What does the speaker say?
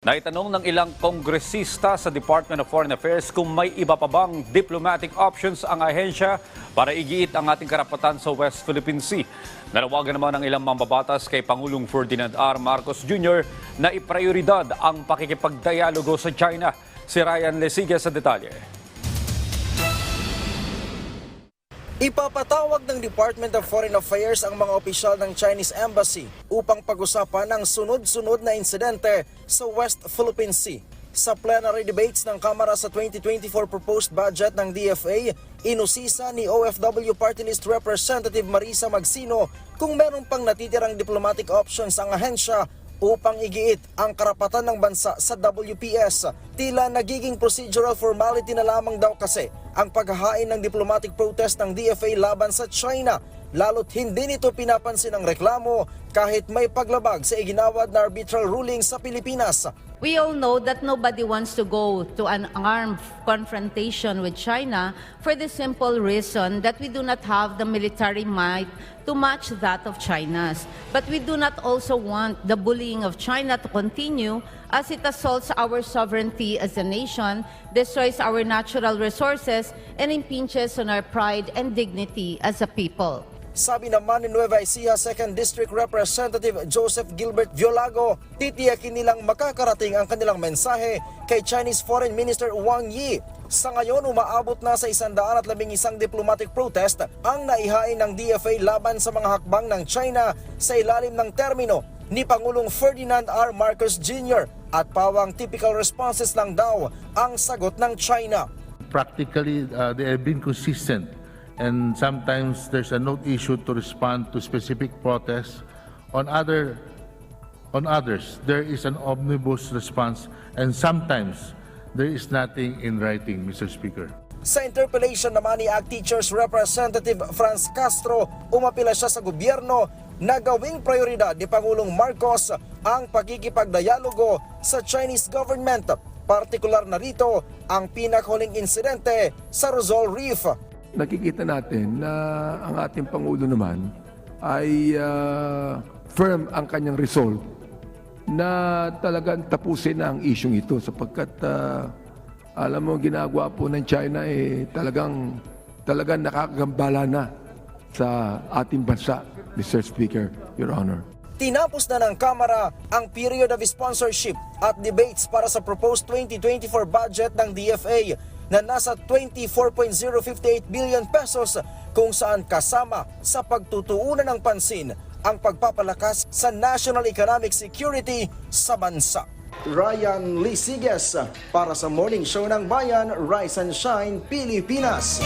Naitanong ng ilang kongresista sa Department of Foreign Affairs kung may iba pa bang diplomatic options ang ahensya para igiit ang ating karapatan sa West Philippine Sea. Nanawagan naman ng ilang mambabatas kay Pangulong Ferdinand R. Marcos Jr. na iprioridad ang pakikipagdialogo sa China. Si Ryan Lesiga sa detalye. Ipapatawag ng Department of Foreign Affairs ang mga opisyal ng Chinese Embassy upang pag-usapan ang sunod-sunod na insidente sa West Philippine Sea. Sa plenary debates ng Kamara sa 2024 proposed budget ng DFA, inusisa ni OFW Party List Representative Marisa Magsino kung meron pang natitirang diplomatic options ang ahensya upang igiit ang karapatan ng bansa sa WPS. Tila nagiging procedural formality na lamang daw kasi ang paghahain ng diplomatic protest ng DFA laban sa China lalo't hindi nito pinapansin ang reklamo kahit may paglabag sa iginawad na arbitral ruling sa Pilipinas. We all know that nobody wants to go to an armed confrontation with China for the simple reason that we do not have the military might to match that of China's. But we do not also want the bullying of China to continue as it assaults our sovereignty as a nation, destroys our natural resources, and impinges on our pride and dignity as a people. Sabi naman ni Nueva Ecija 2nd District Representative Joseph Gilbert Violago, titiyakin nilang makakarating ang kanilang mensahe kay Chinese Foreign Minister Wang Yi. Sa ngayon, umaabot na sa 111 diplomatic protest ang naihain ng DFA laban sa mga hakbang ng China sa ilalim ng termino ni Pangulong Ferdinand R. Marcos Jr. at pawang typical responses lang daw ang sagot ng China. practically uh, they have been consistent and sometimes there's a note issued to respond to specific protests on other on others there is an omnibus response and sometimes there is nothing in writing mr speaker Sa interpellation naman ni ACT Teachers Representative Franz Castro, umapila siya sa gobyerno na gawing prioridad ni Pangulong Marcos ang pagkikipagdialogo sa Chinese government. Partikular na rito ang pinakhuling insidente sa Rizal Reef. Nakikita natin na ang ating Pangulo naman ay ah, firm ang kanyang resolve na talagang tapusin na ang isyong ito sapagkat ah, alam mo ginagawa po ng China eh talagang talagang nakakagambala na sa ating bansa Mr. Speaker Your Honor Tinapos na ng Kamara ang period of sponsorship at debates para sa proposed 2024 budget ng DFA na nasa 24.058 billion pesos kung saan kasama sa pagtutuunan ng pansin ang pagpapalakas sa national economic security sa bansa. Ryan Lisiges para sa Morning Show ng Bayan, Rise and Shine, Pilipinas.